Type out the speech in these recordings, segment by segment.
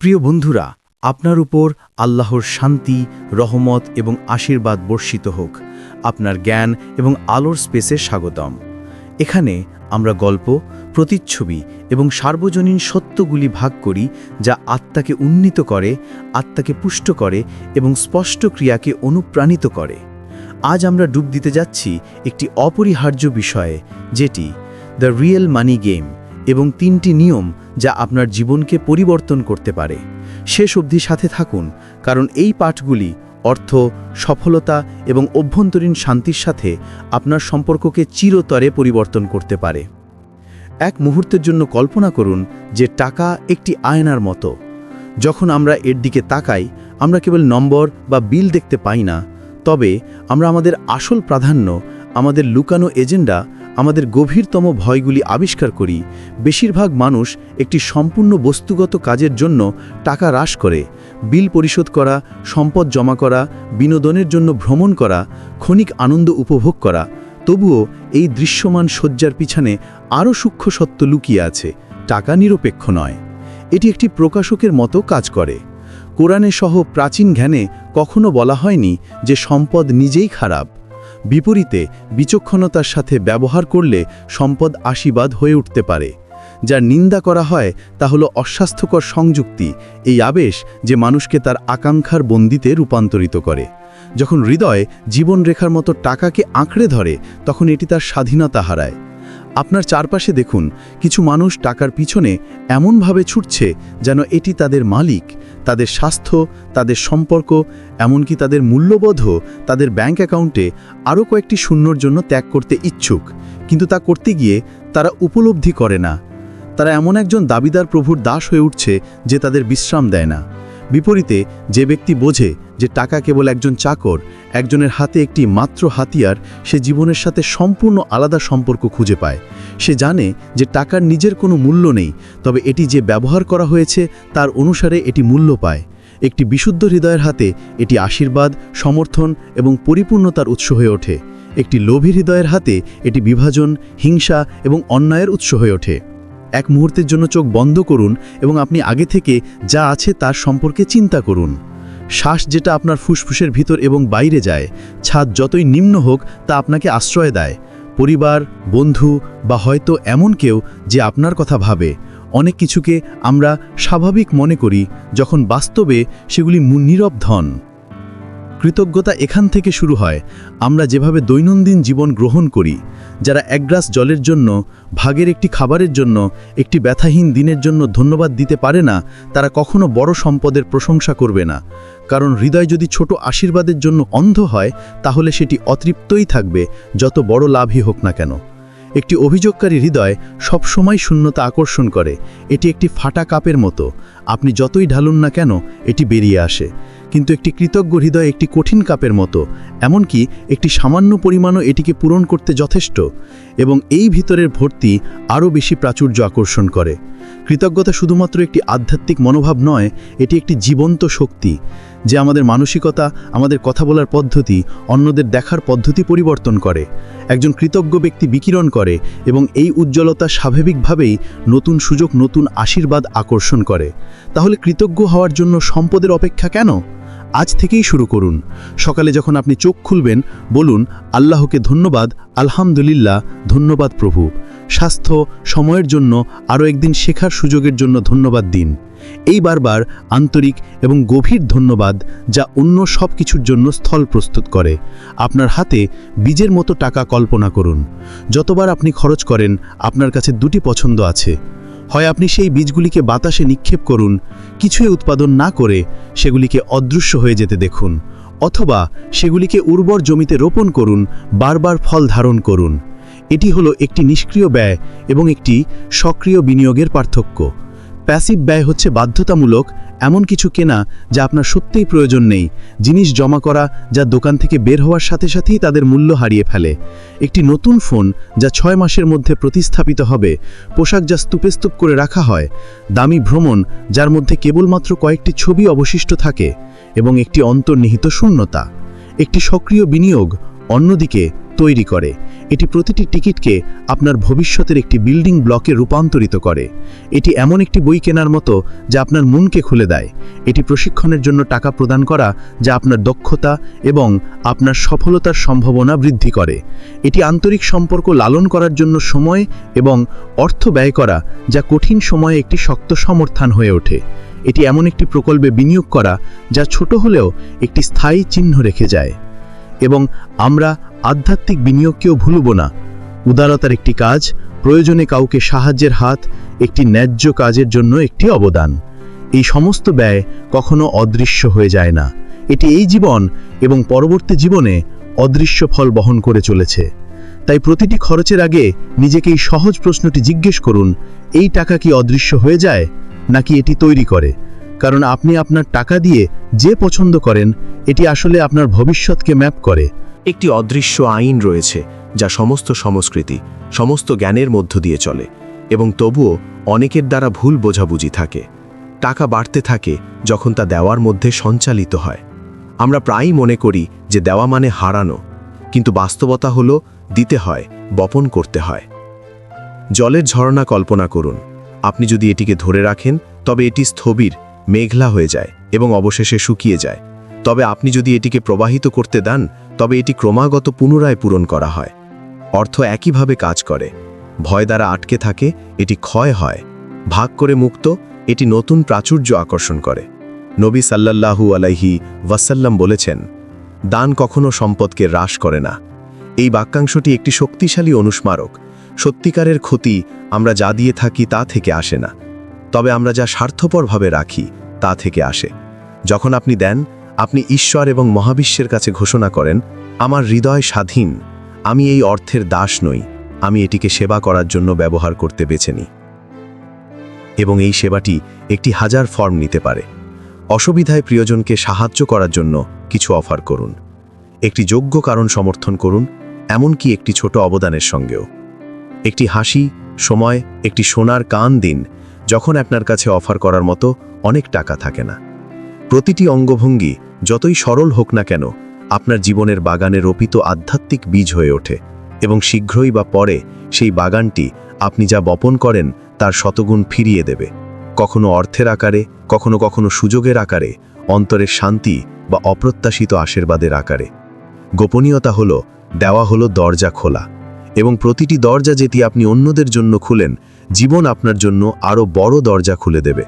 প্রিয় বন্ধুরা, আপনার উপর আল্লাহর শান্তি, রহমত এবং আশীর্বাদ বর্ষিত হোক। আপনার জ্ঞান এবং আলোর স্পেসে স্বাগতম। এখানে আমরা গল্প, প্রতিচ্ছবি এবং সার্বজনীন সত্যগুলি ভাগ করি যা আত্মাকে উন্নীত করে, আত্মাকে পুষ্ট করে এবং স্পষ্ট ক্রিয়াকে অনুপ্রাণিত করে। আজ আমরা ডুব দিতে যাচ্ছি একটি অপরিহার্য বিষয়ে, যেটি দ্য রিয়েল মানি গেম। এবং তিনটি নিয়ম যা আপনার জীবনকে পরিবর্তন করতে পারে। শেষ অবধি সাথে থাকুন, কারণ এই পাঠগুলি অর্থ, সফলতা এবং অভ্যন্তরীণ শান্তির সাথে আপনার সম্পর্ককে চিরতরে পরিবর্তন করতে পারে। এক মুহূর্তের জন্য কল্পনা করুন যে টাকা একটি আয়নার মতো। যখন আমরা এর দিকে তাকাই, আমরা কেবল নম্বর বা বিল দেখতে পাই না, তবে আমরা আমাদের আসল প্রাধান্য আমাদের লুকানো এজেন্ডা আমাদের গভীরতম ভয়গুলি আবিষ্কার করি। বেশিরভাগ মানুষ একটি সম্পূর্ণ বস্তুগত কাজের জন্য টাকা হ্রাস করে। বিল পরিশোধ করা, সম্পদ জমা করা, বিনোদনের জন্য ভ্রমণ করা, ক্ষণিক আনন্দ উপভোগ করা। তবুও এই দৃশ্যমান শয্যার পিছনে আরও সূক্ষ্ম সত্য লুকিয়ে আছে, টাকা নিরপেক্ষ নয়। এটি একটি প্রকাশকের মতো কাজ করে। কোরআনে সহ প্রাচীন জ্ঞানে কখনো বলা হয়নি যে সম্পদ নিজেই খারাপ। বিপরীতে বিচক্ষণতার সাথে ব্যবহার করলে সম্পদ আশীর্বাদ হয়ে উঠতে পারে। যার নিন্দা করা হয়, তা হলো অস্বাস্থ্যকর সংযুক্তি, এই আবেশ যে মানুষকে তার আকাঙ্ক্ষার বন্দিতে রূপান্তরিত করে। যখন হৃদয় জীবনরেখার মতো টাকাকে আঁকড়ে ধরে, তখন এটি তার স্বাধীনতা হারায়। আপনার চারপাশে দেখুন, কিছু মানুষ টাকার পিছনে এমনভাবে ছুটছে যেন এটি তাদের মালিক তাদের স্বাস্থ্য, তাদের সম্পর্ক, এমনকি তাদের মূল্যবোধও তাদের ব্যাংক অ্যাকাউন্টে আরও কয়েকটি শূন্যর জন্য ত্যাগ করতে ইচ্ছুক। কিন্তু তা করতে গিয়ে তারা উপলব্ধি করে না। তারা এমন একজন দাবিদার প্রভুর দাস হয়ে উঠছে যে তাদের বিশ্রাম দেয় না। বিপরীতে যে ব্যক্তি বোঝে যে টাকা কেবল একজন চাকর, একজনের হাতে একটি মাত্র হাতিয়ার, সে জীবনের সাথে সম্পূর্ণ আলাদা সম্পর্ক খুঁজে পায়। সে জানে যে টাকার নিজের কোনো মূল্য নেই, তবে এটি যে ব্যবহার করা হয়েছে তার অনুসারে এটি মূল্য পায়। একটি বিশুদ্ধ হৃদয়ের হাতে এটি আশীর্বাদ, সমর্থন এবং পরিপূর্ণতার উৎস হয়ে ওঠে। একটি লোভী হৃদয়ের হাতে এটি বিভাজন, হিংসা এবং অন্যায়ের উৎস হয়ে ওঠে। এক মুহূর্তের জন্য চোখ বন্ধ করুন এবং আপনি আগে থেকে যা আছে তার সম্পর্কে চিন্তা করুন। শ্বাস যেটা আপনার ফুসফুসের ভিতর এবং বাইরে যায়, ছাদ যতই নিম্ন হোক তা আপনাকে আশ্রয় দেয়। পরিবার, বন্ধু বা হয়তো এমন কেউ যে আপনার কথা ভাবে। অনেক কিছুকে আমরা স্বাভাবিক মনে করি, যখন বাস্তবে সেগুলি নীরব ধন। কৃতজ্ঞতা এখান থেকে শুরু হয়। আমরা যেভাবে দৈনন্দিন জীবন গ্রহণ করি, যারা এক গ্লাস জলের জন্য, ভাগের একটি খাবারের জন্য, একটি ব্যথাহীন দিনের জন্য ধন্যবাদ দিতে পারে না, তারা কখনো বড় সম্পদের প্রশংসা করবে না। কারণ হৃদয় যদি ছোট আশীর্বাদের জন্য অন্ধ হয়, তাহলে সেটি অতৃপ্তই থাকবে, যত বড় লাভই হোক না কেন। একটি অভিযোগকারী হৃদয় সবসময় শূন্যতা আকর্ষণ করে। এটি একটি ফাটা কাপের মতো। আপনি যতই ঢালুন না কেন, এটি বেরিয়ে আসে। কিন্তু একটি কৃতজ্ঞ হৃদয় একটি কঠিন কাপের মতো। এমনকি একটি সামান্য পরিমাণও এটিকে পূরণ করতে যথেষ্ট। এবং এই ভিতরের ভর্তি আরও বেশি প্রাচুর্য আকর্ষণ করে। কৃতজ্ঞতা শুধুমাত্র একটি আধ্যাত্মিক মনোভাব নয়, এটি একটি জীবন্ত শক্তি, যে আমাদের মানসিকতা, আমাদের কথা বলার পদ্ধতি, অন্যদের দেখার পদ্ধতি পরিবর্তন করে। একজন কৃতজ্ঞ ব্যক্তি বিকিরণ করে এবং এই উজ্জ্বলতা স্বাভাবিকভাবেই নতুন সুযোগ, নতুন আশীর্বাদ আকর্ষণ করে। তাহলে কৃতজ্ঞ হওয়ার জন্য সম্পদের অপেক্ষা কেন? আজ থেকেই শুরু করুন। সকালে যখন আপনি চোখ খুলবেন, বলুন, আল্লাহকে ধন্যবাদ, আলহামদুলিল্লাহ, ধন্যবাদ প্রভু। স্বাস্থ্য, সময়ের জন্য আরও একদিন শেখার সুযোগের জন্য ধন্যবাদ দিন। এই বারবার আন্তরিক এবং গভীর ধন্যবাদ যা অন্য সব কিছুর জন্য স্থল প্রস্তুত করে। আপনার হাতে বীজের মতো টাকা কল্পনা করুন। যতবার আপনি খরচ করেন, আপনার কাছে দুটি পছন্দ আছে। হয় আপনি সেই বীজগুলিকে বাতাসে নিক্ষেপ করুন, কিছুই উৎপাদন না করে সেগুলিকে অদৃশ্য হয়ে যেতে দেখুন, অথবা সেগুলিকে উর্বর জমিতে রোপণ করুন, বারবার ফল ধারণ করুন। এটি হলো একটি নিষ্ক্রিয় ব্যয় এবং একটি সক্রিয় বিনিয়োগের পার্থক্য। প্যাসিভ ব্যয় হচ্ছে বাধ্যতামূলক এমন কিছু কেনা যা আপনার সত্যিই প্রয়োজন নেই, জিনিস জমা করা যা দোকান থেকে বের হওয়ার সাথে সাথেই তাদের মূল্য হারিয়ে ফেলে। একটি নতুন ফোন যা ছয় মাসের মধ্যে প্রতিস্থাপিত হবে, পোশাক যা স্তূপে স্তূপ করে রাখা হয়, দামি ভ্রমণ যার মধ্যে কেবলমাত্র কয়েকটি ছবি অবশিষ্ট থাকে এবং একটি অন্তর্নিহিত শূন্যতা। একটি সক্রিয় বিনিয়োগ অন্যদিকে তৈরি করে। এটি প্রতিটি টিকিটকে আপনার ভবিষ্যতের একটি বিল্ডিং ব্লকে রূপান্তরিত করে। এটি এমন একটি বই কেনার মতো যা আপনার মনকে খুলে দেয়। এটি প্রশিক্ষণের জন্য টাকা প্রদান করা যা আপনার দক্ষতা এবং আপনার সফলতার সম্ভাবনা বৃদ্ধি করে। এটি আন্তরিক সম্পর্ক লালন করার জন্য সময় এবং অর্থ ব্যয় করা যা কঠিন সময়ে একটি শক্ত সমর্থন হয়ে ওঠে। এটি এমন একটি প্রকল্পে বিনিয়োগ করা যা ছোট হলেও একটি স্থায়ী চিহ্ন রেখে যায়। এবং আমরা আধ্যাত্মিক বিনিয়োগকেও ভুলব না। উদারতার একটি কাজ, প্রয়োজনে কাউকে সাহায্যের হাত, একটি ন্যায্য কাজের জন্য একটি অবদান। এই সমস্ত ব্যয় কখনো অদৃশ্য হয়ে যায় না। এটি এই জীবন এবং পরবর্তী জীবনে অদৃশ্য ফল বহন করে চলেছে। তাই প্রতিটি খরচের আগে নিজেকে এই সহজ প্রশ্নটি জিজ্ঞেস করুন, এই টাকা কি অদৃশ্য হয়ে যায়, নাকি এটি তৈরি করে? কারণ আপনি আপনার টাকা দিয়ে যে পছন্দ করেন, এটি আসলে আপনার ভবিষ্যৎকে ম্যাপ করে। একটি অদৃশ্য আইন রয়েছে, যা সমস্ত সংস্কৃতি, সমস্ত জ্ঞানের মধ্য দিয়ে চলে, এবং তবুও অনেকের দ্বারা ভুল বোঝাবুঝি থাকে। টাকা বাড়তে থাকে যখন তা দেওয়ার মধ্যে সঞ্চালিত হয়। আমরা প্রায়ই মনে করি যে দেওয়া মানে হারানো, কিন্তু বাস্তবতা হলো দিতে হয়, বপন করতে হয়। জলের ঝরনা কল্পনা করুন। আপনি যদি এটিকে ধরে রাখেন, তবে এটি স্থবির মেঘলা হয়ে যায় এবং অবশেষে শুকিয়ে যায়। তবে আপনি যদি এটিকে প্রবাহিত করতে দেন, তবে এটি ক্রমাগত পুনরায় পূরণ করা হয়। অর্থ একইভাবে কাজ করে। ভয় দ্বারা আটকে থাকে, এটি ক্ষয় হয়। ভাগ করে মুক্ত, এটি নতুন প্রাচুর্য আকর্ষণ করে। নবী সাল্লাল্লাহু আলাইহি ওয়াসাল্লাম বলেছেন, দান কখনো সম্পদকে হ্রাস করে না। এই বাক্যাংশটি একটি শক্তিশালী অনুস্মারক। সত্যিকারের ক্ষতি আমরা যা দিয়ে থাকি তা থেকে আসে না। তবে আমরা যা স্বার্থপরভাবে রাখি, তা থেকে আসে। যখন আপনি দেন, আপনি ঈশ্বর এবং মহাবিশ্বের কাছে ঘোষণা করেন, আমার হৃদয় স্বাধীন, আমি এই অর্থের দাস নই, আমি এটিকে সেবা করার জন্য ব্যবহার করতে বেছে নিই। এবং এই সেবাটি একটি হাজার ফর্ম নিতে পারে। অসুবিধায় প্রিয়জনকে সাহায্য করার জন্য কিছু অফার করুন। একটি যোগ্য কারণ সমর্থন করুন, এমনকি একটি ছোট অবদানের সঙ্গেও। একটি হাসি, সময়, একটি সোনার কান দিন যখন আপনার কাছে অফার করার মতো অনেক টাকা থাকে না। প্রতিটি অঙ্গভঙ্গি যতই সরল হোক না কেন, আপনার জীবনের বাগানে রোপিত আধ্যাত্মিক বীজ হয়ে ওঠে এবং শীঘ্রই বা পরে সেই বাগানটি আপনি যা বপন করেন তার শতগুণ ফিরিয়ে দেবে। কখনো অর্থের আকারে, কখনো কখনো সুযোগের আকারে, অন্তরের শান্তি বা অপ্রত্যাশিত আশীর্বাদের আকারে। গোপনীয়তা হলো, দেওয়া হলো দরজা খোলা। এবং প্রতিটি দরজা যেটি আপনি অন্যদের জন্য খুলেন, জীবন আপনার জন্য আরও বড় দরজা খুলে দেবে।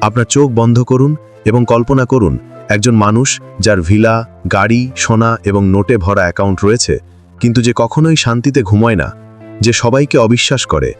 আপনার চোখ বন্ধ করুন এবং কল্পনা করুন, একজন মানুষ যার ভিলা, গাড়ি, সোনা এবং নোটে ভরা অ্যাকাউন্ট রয়েছে, কিন্তু যে কখনোই শান্তিতে ঘুমায় না, যে সবাইকে অবিশ্বাস করে,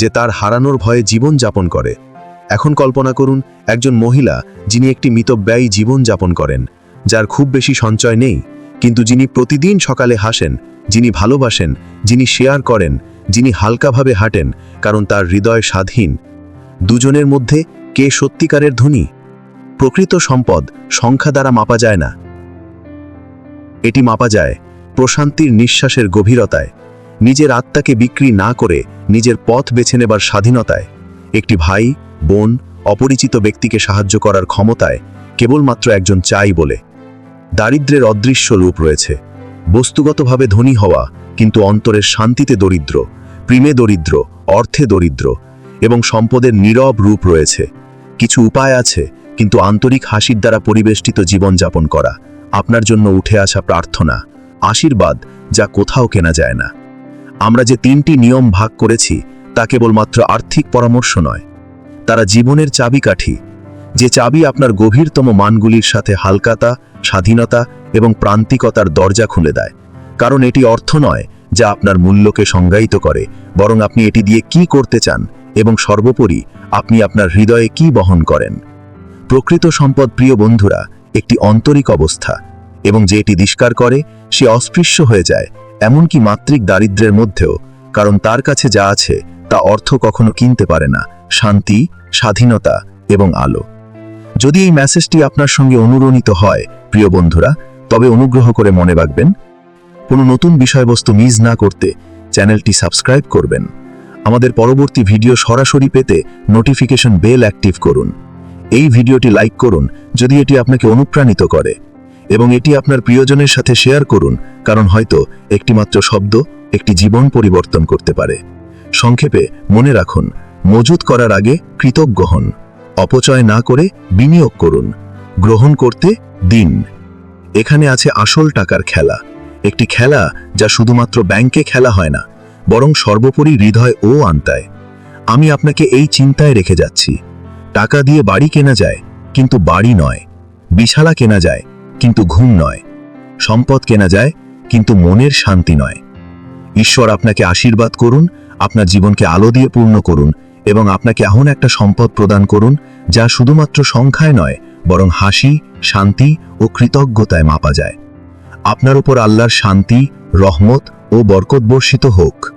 যে তার হারানোর ভয়ে জীবন যাপন করে। এখন কল্পনা করুন, একজন মহিলা যিনি একটি মিতব্যয়ী জীবন যাপন করেন, যার খুব বেশি সঞ্চয় নেই, কিন্তু যিনি প্রতিদিন সকালে হাসেন যিনি ভালোবাসেন, যিনি শেয়ার করেন, যিনি হালকাভাবে হাঁটেন, কারণ তার হৃদয় স্বাধীন। দুজনের মধ্যে কে সত্যিকারের ধনী? প্রকৃত সম্পদ সংখ্যা দ্বারা মাপা যায় না। এটি মাপা যায় প্রশান্তির নিঃশ্বাসের গভীরতায়, নিজের আত্মাকে বিক্রি না করে নিজের পথ বেছে নেবার স্বাধীনতায়। একটি ভাই, বোন, অপরিচিত ব্যক্তিকে সাহায্য করার ক্ষমতায় কেবলমাত্র একজন চাই বলে। দারিদ্রের অদৃশ্য রূপ রয়েছে। বস্তুগতভাবে ধনী হওয়া কিন্তু অন্তরের শান্তিতে দরিদ্র, প্রেমে দরিদ্র, অর্থে দরিদ্র এবং সম্পদের নীরব রূপ রয়েছে। কিছু উপায় আছে, কিন্তু আন্তরিক হাসির দ্বারা পরিবেষ্টিত জীবনযাপন করা, আপনার জন্য উঠে আসা প্রার্থনা, আশীর্বাদ যা কোথাও কেনা যায় না। আমরা যে তিনটি নিয়ম ভাগ করেছি, তা কেবলমাত্র আর্থিক পরামর্শ নয়। তারা জীবনের চাবিকাঠি যে চাবি আপনার গভীরতম মানগুলির সাথে হালকাতা, স্বাধীনতা এবং প্রান্তিকতার দরজা খুলে দেয়। কারণ এটি অর্থ নয় যা আপনার মূল্যকে সংজ্ঞায়িত করে, বরং আপনি এটি দিয়ে কি করতে চান এবং সর্বোপরি আপনি আপনার হৃদয়ে কি বহন করেন। প্রকৃত সম্পদ, প্রিয় বন্ধুরা, একটি আন্তরিক অবস্থা, এবং যে এটি দিষ্কার করে, সে অস্পৃশ্য হয়ে যায়, এমনকি মাত্রিক দারিদ্র্যের মধ্যেও, কারণ তার কাছে যা আছে, তা অর্থ কখনো কিনতে পারে না, শান্তি, স্বাধীনতা এবং আলো। যদি এই মেসেজটি আপনার সঙ্গে অনুরণিত হয়, প্রিয় বন্ধুরা, তবে অনুগ্রহ করে মনে রাখবেন, কোনো নতুন বিষয়বস্তু মিস না করতে চ্যানেলটি সাবস্ক্রাইব করবেন। আমাদের পরবর্তী ভিডিও সরাসরি পেতে নোটিফিকেশন বেল অ্যাক্টিভ করুন। এই ভিডিওটি লাইক করুন, যদি এটি আপনাকে অনুপ্রাণিত করে, এবং এটি আপনার প্রিয়জনের সাথে শেয়ার করুন, কারণ হয়তো একটিমাত্র শব্দ, একটি জীবন পরিবর্তন করতে পারে। সংক্ষেপে মনে রাখুন, মজুত করার আগে কৃতজ্ঞ হন। অপচয় না করে বিনিয়োগ করুন। গ্রহণ করতে দিন। এখানে আছে আসল টাকার খেলা। একটি খেলা যা শুধুমাত্র ব্যাংকে খেলা হয় না, বরং সর্বোপরি হৃদয় ও আন্তায়। আমি আপনাকে এই চিন্তায় রেখে যাচ্ছি। টাকা দিয়ে বাড়ি কেনা যায়, কিন্তু বাড়ি নয়। বিছালা কেনা যায়, কিন্তু ঘুম নয়। সম্পদ কেনা যায়, কিন্তু মনের শান্তি নয়। ঈশ্বর আপনাকে আশীর্বাদ করুন, আপনার জীবনকে আলো দিয়ে পূর্ণ করুন এবং আপনাকে এমন একটা সম্পদ প্রদান করুন যা শুধুমাত্র সংখ্যায় নয়, বরং হাসি, শান্তি ও কৃতজ্ঞতায় মাপা যায়। আপনার উপর আল্লাহর শান্তি, রহমত ও বরকত বর্ষিত হোক।